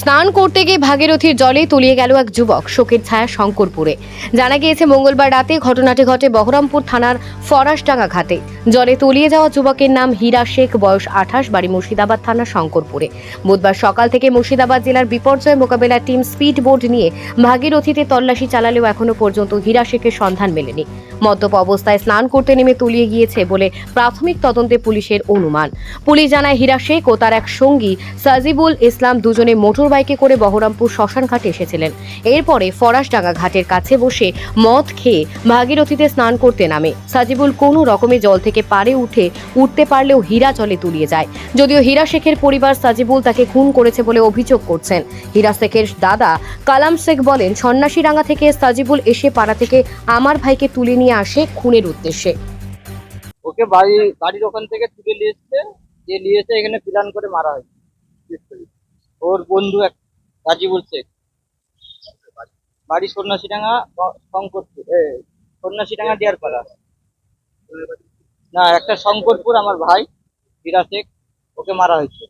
স্নান করতে গিয়ে ভাগীরথীর জলে তলিয়ে গেল এক যুবক, শোকের ছায়া শঙ্করপুরে। জানা গিয়েছে, মঙ্গলবার রাতে ঘটনাটি ঘটে বহরমপুর থানার ফরাসডাঙ্গা ঘাটে। জলে তলিয়ে যাওয়া যুবকের নাম হীরা শেখ, বয়স আঠাশ, বাড়ি মুর্শিদাবাদ থানার শঙ্করপুরে। বুধবার সকাল থেকে মুর্শিদাবাদ জেলার বিপর্যয় মোকাবেলা টিম স্পিড বোর্ড নিয়ে ভাগীরথীতে তল্লাশি চালালেও এখনও পর্যন্ত হীরা শেখের সন্ধান মেলেনি। মদ্যপ অবস্থায় স্নান করতে নেমে তলিয়ে গিয়েছে বলে প্রাথমিক তদন্তে পুলিশের অনুমান। পুলিশ জানায়, হীরা শেখ ও তার এক সঙ্গী সাজিবুল ইসলাম দুজনে মোটর বাইকে করে বহরমপুর শ্মশান ঘাটে এসেছিলেন। এরপরে ফরাসডাঙ্গা ঘাটের কাছে বসে মদ খেয়ে ভাগীরথীতে স্নান করতে নামে। সাজিবুল কোনো রকমে জল থেকে পারে উঠে উঠতে পারলেও হীরা জলে তুলিয়ে যায়। যদিও হীরা শেখের পরিবার সাজিবুল তাকে খুন করেছে বলে অভিযোগ করছেন। হীরা শেখের দাদা কালাম শেখ বলেন, সন্ন্যাসীরাঙ্গা থেকে সাজিবুল এসে পাড়া থেকে আমার ভাইকে তুলে নিয়ে আসে খুনের উদ্দেশ্যে। ওকে বাড়ি, বাড়ির ওখান থেকে তুলে নিয়ে এসছে যে নিয়ে এসে এখানে প্ল্যান করে মারা হয়েছে ওর বন্ধু এক, রাজিবুল শেখ। বাড়ি সন্ন্যাসীডাঙ্গা, শঙ্করপুর সন্ন্যাসীডাঙ্গা ডিয়ারপাড়া না, একটা শঙ্করপুর, আমার ভাই, হীরা শেখ, ওকে মারা হয়েছে।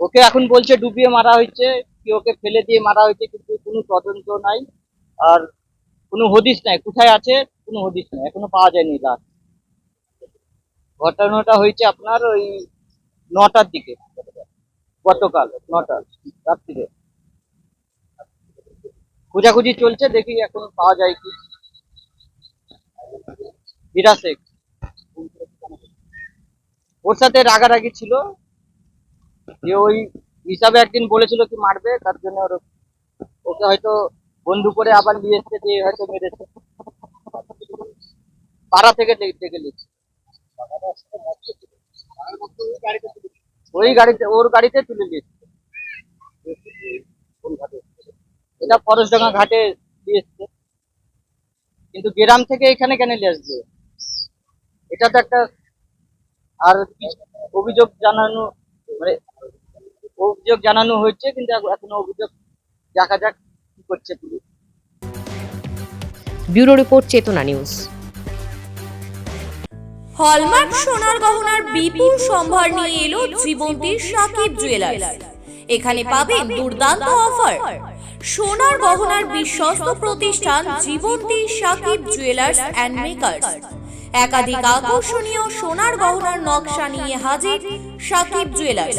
ওকে এখন বলছে ডুবিয়ে মারা হয়েছে, কি ওকে ফেলে দিয়ে মারা হয়েছে, কিন্তু কোনো তদন্ত নাই। আর কোনো হদিস নাই। কোথায় আছে? কোনো হদিস নাই। এখনও পাওয়া যায়নি লাশ। ঘটনাটা হয়েছে আপনার ওই নটার দিকে। গতকাল নটা, রাত্রিরে। খোঁজাখুঁজি চলছে, দেখি এখন পাওয়া যায় কি। শেখ। ওর সাথে রাগারাগি ছিল। যে ওই হিসাবে একদিন বলেছিল কি মারবে, তার জন্য ওর ওকে হয়তো বন্ধু করে আবার নিয়ে এসছে হয়তো মেরেছে। পাড়া থেকে ডেকে নিচ্ছে ওই গাড়িতে, ওর গাড়িতে তুলে নিচ্ছে এটা ফরেস্টডাঙ্গা ঘাটে এসছে। কিন্তু গ্রাম থেকে এখানে কেন নিয়ে আসবে? এটা তো একটা আর অভিযোগ জানানো মানে অভিযোগ জানানো হয়েছে, কিন্তু এখন- অভিযোগ দেখা যাক। করছে police bureau report, Chetana news. Hallmark সোনার গহনার বিপুল সম্ভার নিয়ে এলো জীবন্তীর সাকিব জুয়েলার্স এখানে পাবেন দুর্দান্ত অফার সোনার গহনার বিশ্বস্ত প্রতিষ্ঠান Jibanti Sakib jewellers and makers একাধিক আকর্ষণীয় সোনার গহনার নকশা নিয়ে হাজির সাকিব জুয়েলার্স